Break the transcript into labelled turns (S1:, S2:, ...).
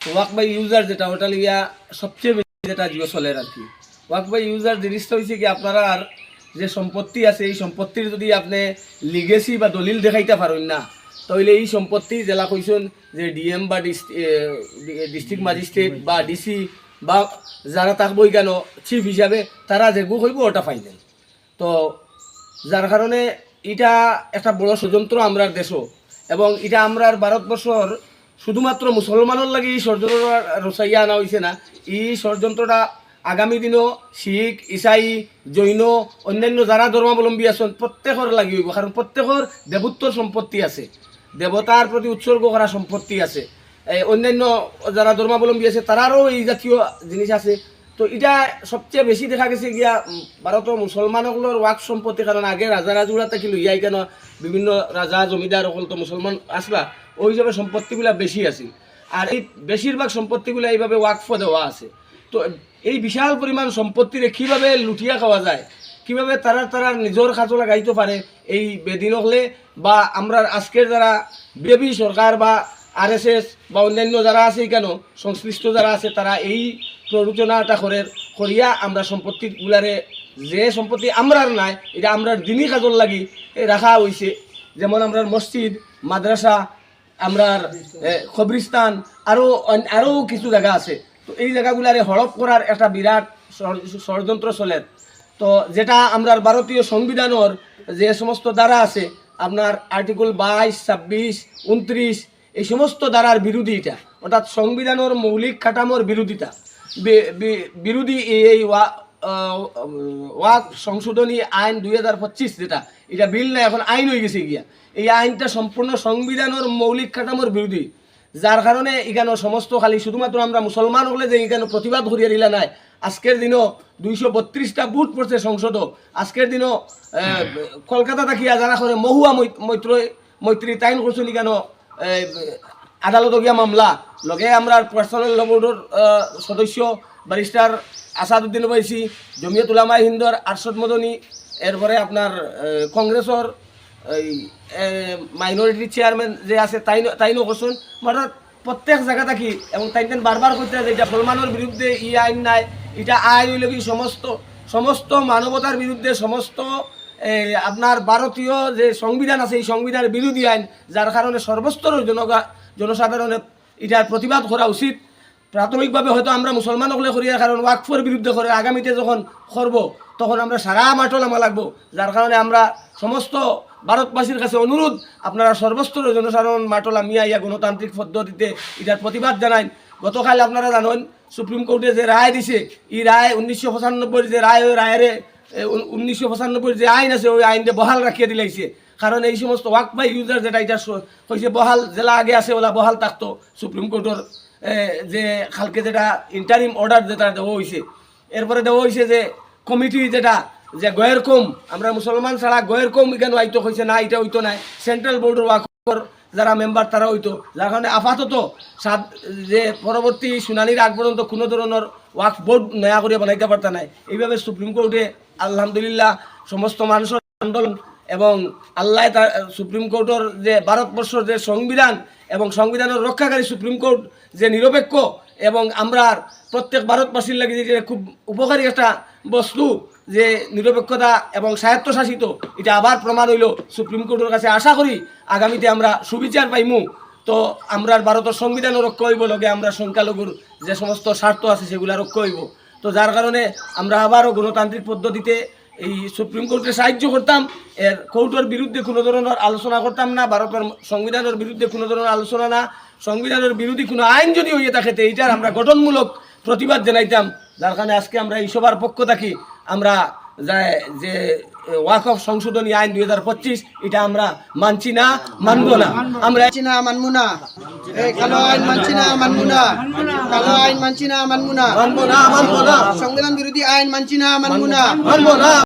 S1: Walk by user যেটা, ওটা লিয়া সবচেয়ে বেশি যেটা জিও চলে আর কি। ওয়াক বাই ইউজার জিনিসটা হয়েছে কি, আপনারা আর যে সম্পত্তি আছে, এই সম্পত্তির যদি আপনি লিগেসি বা দলিল দেখাইতে পারেন না, তাহলে এই সম্পত্তি জেলা কইছেন যে ডিএম বা ডিস্ট্রিক্ট ম্যাজিস্ট্রেট বা ডিসি বা যারা থাকবই কেন চিফ হিসাবে, তারা যেগু হইব ওটা ফাইনাল তো যার কারণে এটা একটা বড় ষড়যন্ত্র আমরা দেশও। এবং এটা আমরার ভারতবর্ষর শুধুমাত্র মুসলমানের লাগে এই ষড়যন্ত্র রসাইয়া আনা হয়েছে না। এই ষড়যন্ত্রটা আগামী দিনও শিখ ইসাই জৈন, অন্যান্য যারা ধর্মাবলম্বী আছেন প্রত্যেকের লাগি হইব। কারণ প্রত্যেকের দেবত্বর সম্পত্তি আছে। দেবতার প্রতি উৎসর্গ করা সম্পত্তি আছে। অন্যান্য যারা ধর্মাবলম্বী আছে তারারও এই জাতীয় জিনিস আছে। তো এটা সবচেয়ে বেশি দেখা গেছে গিয়া ভারতের মুসলমানসকলের ওয়াক সম্পত্তি কারণ আগে রাজা রাজুরা থাকি লইয়াই কেন বিভিন্ন রাজা জমিদার সকল তো মুসলমান আসলা ওই হিসাবে সম্পত্তিগুলা বেশি আছিল আর এই বেশিরভাগ সম্পত্তিগুলা এইভাবে ওয়াকফ দেওয়া আছে। তো এই বিশাল পরিমাণ সম্পত্তিরে কীভাবে লুটিয়া খাওয়া যায়, কীভাবে তারা তারা নিজের কাজও লাগাইতে পারে, এই বেদিন হলে বা আমরা আজকের যারা বিজেপি সরকার বা আরএসএস বা অন্যান্য যারা আছে কেন, সংশ্লিষ্ট যারা আছে, তারা এই প্ররোচনাটা করে করিয়া আমরা সম্পত্তিগুলারে যে সম্পত্তি আমরার নাই, এটা আমরার দিনই কাজর লাগি রাখা হয়েছে যেমন আমরার মসজিদ, মাদ্রাসা আমরার এ, কবরিস্তান আরও আরও কিছু জায়গা আছে। তো এই জায়গাগুলারে হড়প করার একটা বিরাট ষড়যন্ত্র চলে। তো যেটা আমরা ভারতীয় সংবিধানের যে সমস্ত দ্বারা আছে আপনার আর্টিকেল বাইশ ছাব্বিশ উনত্রিশ এই সমস্ত দ্বারার বিরোধী এটা। অর্থাৎ সংবিধানের মৌলিক কাঠামোর বিরোধিতা। বিরোধী এই ওয়াক সংশোধনী আইন দুই হাজার পঁচিশ যেটা, এটা বিল না, এখন আইন হয়ে গেছে গিয়া। এই আইনটা সম্পূর্ণ সংবিধানের মৌলিক কাঠামোর বিরোধী। যার কারণে এখানে সমস্ত খালি শুধুমাত্র আমরা মুসলমান হলে যে এখানে প্রতিবাদ করিয়া দিলা নাই। আজকের দিনও দুইশো বত্রিশটা বুথ পড়ছে সংসদ আজকের দিনও কলকাতা থাকিয়া যারা করে মহুয়া মৈত্র মৈত্রী তাইন করছেন কেন? আদালত গিয়া মামলা। লগে আমরা পার্সোনাল বোর্ডের সদস্য ব্যারিস্টার আসাদুদ্দিন ওবাইসি, জমিয়ত উলামা হিন্দর, আরশদ মদনী, এরপরে আপনার কংগ্রেসর, এই মাইনরিটি চেয়ারম্যান যে আছে তাই তাইনও করছেন মানে প্রত্যেক জায়গা থাকি, এবং তাই বারবার করতে যে এটা মুসলমানের বিরুদ্ধে ই আইন নাই, এটা আইন হইলে কি সমস্ত সমস্ত মানবতার বিরুদ্ধে সমস্ত আপনার ভারতীয় যে সংবিধান আছে, এই সংবিধানের বিরোধী আইন, যার কারণে সর্বস্তরের জনগা জনসাধারণে এটার প্রতিবাদ করা উচিত। প্রাথমিকভাবে হয়তো আমরা মুসলমান হলে করি কারণ ওয়াকফের বিরুদ্ধে করে আগামীতে যখন করব তখন আমরা সারা মাঠল আমা লাগবো। যার কারণে আমরা সমস্ত ভারতবাসীর কাছে অনুরোধ আপনারা সর্বস্তরের জনসাধারণ মাঠল আমিয়া ইয়া গণতান্ত্রিক পদ্ধতিতে এটার প্রতিবাদ জানাই গতকাল আপনারা জানেন, সুপ্রিম কোর্টে যে রায় দিছে এই রায় উনিশশো পঁচানব্বই যে রায়, ওই রায়ের উনিশশো পঁচানব্বই যে আইন আছে, ওই আইনটা বহাল রাখিয়ে দিলাইছে। কারণ এই সমস্ত ওয়াক বাই ইউজার যেটা, এটা হয়েছে বহাল, জেলা আগে আছে, ওলা বহাল থাকতো সুপ্রিম কোর্টের যে কালকে যেটা ইন্টারিম অর্ডার যেটা দেওয়া হয়েছে এরপরে দেওয়া হয়েছে যে কমিটি যেটা, যে গয়ের কম, আমরা মুসলমান ছাড়া গয়ের কম এখানে হয়তো হয়েছে না, এটা হইতো না। সেন্ট্রাল বোর্ডের ওয়াকর যারা মেম্বার তারা হইতো। যার কারণে আপাতত সাত যে পরবর্তী শুনানির আগ পর্যন্ত কোনো ধরনের ওয়াক বোর্ড নয়া করে বানাইতে পারতা নাই। এইভাবে সুপ্রিম কোর্টে আলহামদুলিল্লাহ সমস্ত মানুষের আন্দোলন এবং আল্লাহ তার সুপ্রিম কোর্টের যে ভারতবর্ষের যে সংবিধান এবং সংবিধানের রক্ষাকারী সুপ্রিম কোর্ট যে নিরপেক্ষ এবং আমরা প্রত্যেক ভারতবাসীর লাগে যে খুব উপকারী একটা বস্তু যে নিরপেক্ষতা এবং স্বায়ত্তশাসিত, এটা আবার প্রমাণ হইল সুপ্রিম কোর্টের কাছে। আশা করি আগামীতে আমরা সুবিচার পাইমু। তো আমরা ভারতের সংবিধানও রক্ষা হইব, লগে আমরা সংখ্যালঘুর যে সমস্ত স্বার্থ আছে সেগুলা রক্ষা হইব। তো যার কারণে আমরা আবারও গণতান্ত্রিক পদ্ধতিতে এই সুপ্রিম কোর্টে সাহায্য করতাম। এর কোর্টের বিরুদ্ধে কোনো ধরনের আলোচনা করতাম না ভারতের সংবিধানের বিরুদ্ধে কোনো ধরনের আলোচনা না। সংবিধানের বিরোধী কোনো আইন যদি হইয়ে থাকে তো এইটার আমরা গঠনমূলক প্রতিবাদ জানাইতাম। যার কারণে আজকে আমরা এই সবার পক্ষ থাকি। আমরা যা- ওয়াক অফ সংশোধনী আইন দুই হাজার পঁচিশ এটা আমরা মানছি না মানবো না। আমরা
S2: মানছি না মানবো না। কালো আইন মানছি না মানবো না। কালো আইন মানছি না মানবো না।
S1: মানবো না মানবো না।
S2: সংবিধান বিরোধী আইন মানছি না। মানবো না
S1: মানবো না।